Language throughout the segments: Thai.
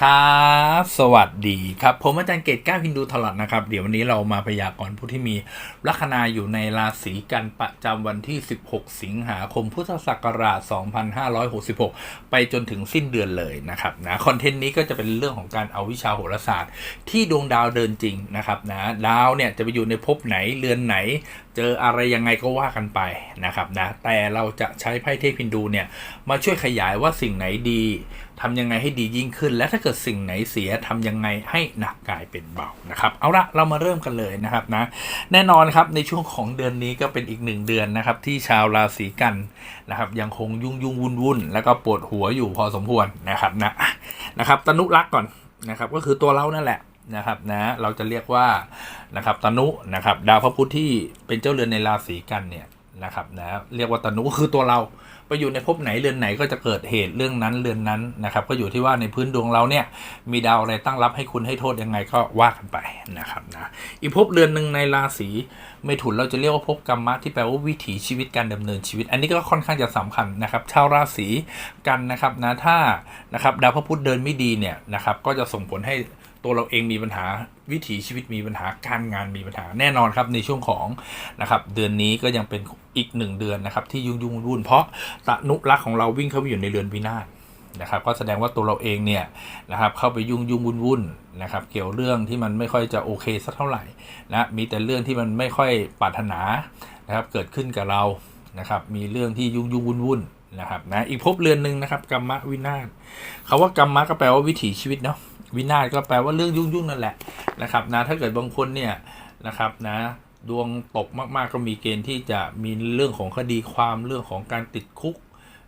ครับสวัสดีครับ ผมอาจารย์เกตก้าพินดูถลัดนะครับ เดี๋ยววันนี้เรามาพยากรณ์ผู้ที่มีลัคนาอยู่ในราศีกันประจำวันที่ 16 สิงหาคมพุทธศักราช 2566 ไปจนถึงสิ้นเดือนเลยนะครับนะคอนเทนต์นี้ก็จะเป็นเรื่องของการเอาวิชาโหราศาสตร์ ที่ดวงดาวเดินจริงนะครับนะดาวเนี่ยจะไปอยู่ในภพไหนเรือนไหน จออะไรยังไงก็ว่ากันไปนะครับนะแต่เราจะใช้ไพ่เทพฮินดูเนี่ยมาช่วยขยายว่าสิ่งไหนดีทำยังไงให้ดียิ่งขึ้น และถ้าเกิดสิ่งไหนเสียทำยังไงให้หนักกลายเป็นเบานะครับเอาละเรามาเริ่มกันเลยนะครับนะแน่นอนครับในช่วงของเดือนนี้ก็เป็นอีกหนึ่งเดือนนะครับที่ชาวราศีกันนะครับยังคงยุ่งยุ่งวุ่นวุ่นแล้วก็ปวดหัวอยู่พอสมควรนะครับนะนะครับตนุรักษ์ก่อนนะครับก็คือตัวเรานั่นแหละ นะครับนะเราจะเรียกว่านะครับตนุนะครับดาวพระพุธที่เป็นเจ้าเรือนในราศีกันเนี่ยนะครับนะเรียกว่าตนุก็คือตัวเราไปอยู่ในภพไหนเรือนไหนก็จะเกิดเหตุเรื่องนั้นเรือนนั้นนะครับ ก็อยู่ที่ว่าในพื้นดวงเราเนี่ยมีดาวอะไรตั้งรับให้คุณให้โทษยังไงก็ว่ากันไปนะครับนะอีกภพเรือนหนึ่งในราศีเมถุนเราจะเรียกว่าภพกรรมะที่แปลว่าวิถีชีวิตการดำเนินชีวิต อันนี้ก็ค่อนข้างจะสำคัญนะครับชาวราศีกันนะครับนะถ้านะครับดาวพระพุธเดินไม่ดีเนี่ยนะครับก็จะส่งผลให้ ตัวเราเองมีปัญหาวิถีชีวิตมีปัญหาการงานมีปัญหาแน่นอนครับในช่วงของนะครับเดือนนี้ก็ยังเป็นอีกหนึ่งเดือนนะครับที่ยุ่งยุ่งวุ่นเพราะตะนุรักษ์ของเราวิ่งเข้าไปอยู่ในเรือนวินาศนะครับก็แสดงว่าตัวเราเองเนี่ยนะครับเข้าไปยุ่งยุ่งวุ่นวุ่นนะครับเกี่ยวเรื่องที่มันไม่ค่อยจะโอเคสักเท่าไหร่นะมีแต่เรื่องที่มันไม่ค่อยปรารถนานะครับเกิดขึ้นกับเรานะครับมีเรื่องที่ยุ่งยุ่งวุ่นวุ่นนะครับนะอีกภพเรือนหนึ่งนะครับกรรมวินาศคำว่ากรรมะก็แปลว่าวิถีชีวิตเนาะ วินาศก็แปลว่าเรื่องยุ่งๆนั่นแหละนะครับนะถ้าเกิดบางคนเนี่ยนะครับนะดวงตกมากๆก็มีเกณฑ์ที่จะมีเรื่องของคดีความเรื่องของการติดคุก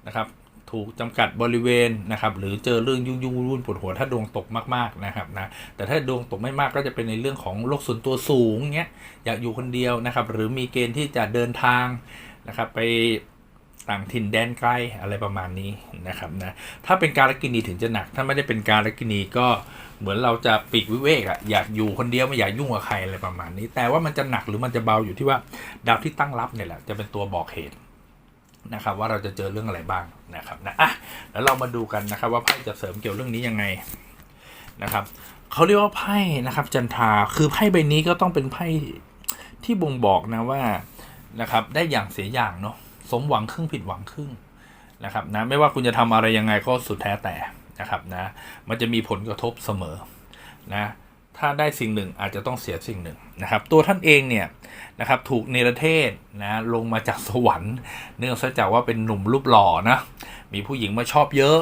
นะครับถูกจำกัดบริเวณนะครับหรือเจอเรื่องยุ่งๆวุ่นปวดหัวถ้าดวงตกมากๆนะครับนะแต่ถ้าดวงตกไม่มากก็จะเป็นในเรื่องของโรคส่วนตัวสูงเงี้ยอยากอยู่คนเดียวนะครับหรือมีเกณฑ์ที่จะเดินทางนะครับไป ต่างถิ่นแดนไกลอะไรประมาณนี้นะครับนะถ้าเป็นการลกินีถึงจะหนัก ถ้าไม่ได้เป็นการลกินีก็เหมือนเราจะปีกวิเวกอะอยากอยู่คนเดียวไม่อยากยุ่งกับใครอะไรประมาณนี้ แต่ว่ามันจะหนักหรือมันจะเบาอยู่ที่ว่าดาวที่ตั้งรับเนี่ยแหละจะเป็นตัวบอกเหตุนะครับว่าเราจะเจอเรื่องอะไรบ้างนะครับนะอะแล้วเรามาดูกันนะครับว่าไพ่จะเสริมเกี่ยวเรื่องนี้ยังไงนะครับเขาเรียกว่าไพ่นะครับ จันทราคือไพ่ใบนี้ก็ต้องเป็นไพ่ที่บ่งบอกนะว่านะครับได้อย่างเสียอย่างเนาะ สมหวังครึ่งผิดหวังครึ่งนะครับนะไม่ว่าคุณจะทำอะไรยังไงก็สุดแท้แต่นะครับนะมันจะมีผลกระทบเสมอนะถ้าได้สิ่งหนึ่งอาจจะต้องเสียสิ่งหนึ่งนะครับ ตัวท่านเองเนี่ยนะครับถูกเนรเทศนะลงมาจากสวรรค์ เนื่องจากว่าเป็นหนุ่มรูปหล่อนะมีผู้หญิงมาชอบเยอะ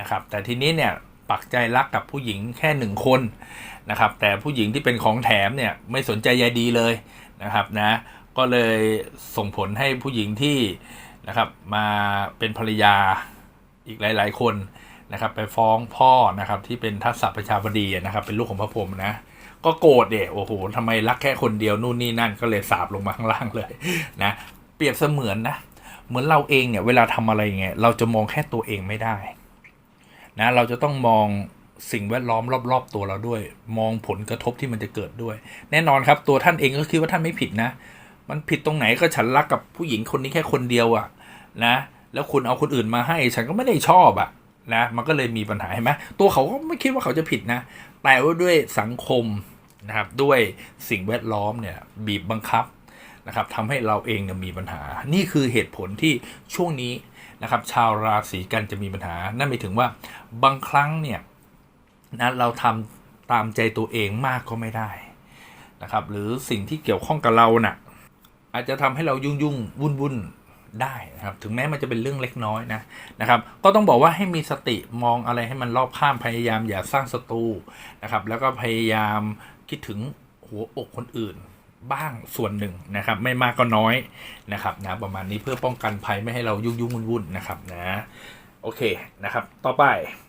นะครับแต่ทีนี้เนี่ยปักใจรักกับผู้หญิงแค่หนึ่งคนนะครับแต่ผู้หญิงที่เป็นของแถมเนี่ยไม่สนใจใยดีเลยนะครับนะ ก็เลยส่งผลให้ผู้หญิงที่นะครับมาเป็นภรรยาอีกหลาย ๆ คนนะครับ ไปฟ้องพ่อนะครับที่เป็นทัศประชาบดีนะครับ เป็นลูกของพระพรหมนะ ก็โกรธเดะโอ้โหทำไมรักแค่คนเดียวนู่นนี่นั่นก็เลยสาบลงมาข้างล่างเลยนะเปรียบเสมือนนะเหมือนเราเองเนี่ยเวลาทำอะไรเงี้ยเราจะมองแค่ตัวเองไม่ได้นะเราจะต้องมองสิ่งแวดล้อมรอบ ๆ ตัวเราด้วย มองผลกระทบที่มันจะเกิดด้วย แน่นอนครับตัวท่านเองก็คิดว่าท่านไม่ผิดนะ มันผิดตรงไหนก็ฉันรักกับผู้หญิงคนนี้แค่คนเดียวอะนะ แล้วคุณเอาคนอื่นมาให้ ฉันก็ไม่ได้ชอบอะนะ มันก็เลยมีปัญหาเห็นไหมตัวเขาก็ไม่คิดว่าเขาจะผิดนะ แต่ว่าด้วยสังคมนะครับด้วยสิ่งแวดล้อมเนี่ยบีบบังคับนะครับทำให้เราเองเนี่ยมีปัญหา นี่คือเหตุผลที่ช่วงนี้นะครับ ชาวราศีกันจะมีปัญหา นั่นหมายถึงว่าบางครั้งเนี่ยนะเราทำตามใจตัวเองมากก็ไม่ได้นะครับ หรือสิ่งที่เกี่ยวข้องกับเราน่ะ อาจจะทำให้เรายุ่งยุ่งวุ่นวุ่นได้นะครับถึงแม้มันจะเป็นเรื่องเล็กน้อยนะนะครับ ก็ต้องบอกว่าให้มีสติมองอะไรให้มันรอบข้ามพยายามอย่าสร้างศัตรูนะครับ แล้วก็พยายามคิดถึงหัวอกคนอื่นบ้างส่วนหนึ่งนะครับ ไม่มากก็น้อยนะครับนะประมาณนี้เพื่อป้องกันภัยไม่ให้เรายุ่งยุ่งวุ่นวุ่นนะครับนะโอเคนะครับ ต่อไป